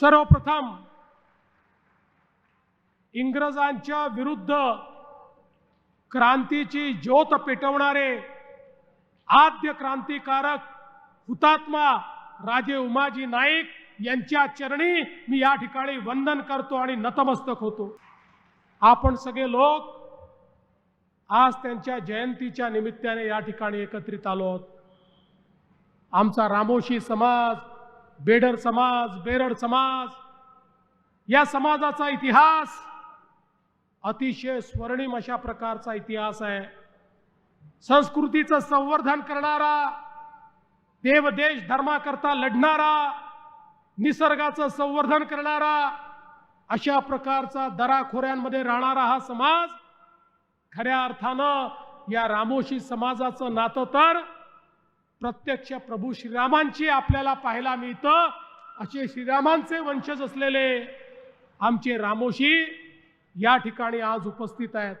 सर्वप्रथम इंग्रजांच्या विरुद्ध क्रांतीची ज्योत पेटवणारे आद्य क्रांतिकारक हुतात्मा राजे उमाजी नाईक यांच्या चरणी मी या ठिकाणी वंदन करतो आणि नतमस्तक होतो. आपण सगळे लोक आज त्यांच्या जयंतीच्या निमित्ताने या ठिकाणी एकत्रित आलो आहोत. आमचा रामोशी समाज बेडर समाज बेरड समाज या समाजाचा इतिहास अतिशय स्वर्णिम अशा प्रकारचा इतिहास आहे. संस्कृतीचं संवर्धन करणारा देवदेश धर्माकरता लढणारा निसर्गाचं संवर्धन करणारा अशा प्रकारचा दराखोऱ्यांमध्ये राहणारा हा समाज खऱ्या अर्थानं या रामोशी समाजाचं नातं तर प्रत्यक्ष प्रभू श्रीरामांची आपल्याला पाहायला मिळतं. असे श्रीरामांचे वंशज असलेले आमचे रामोशी या ठिकाणी आज उपस्थित आहेत.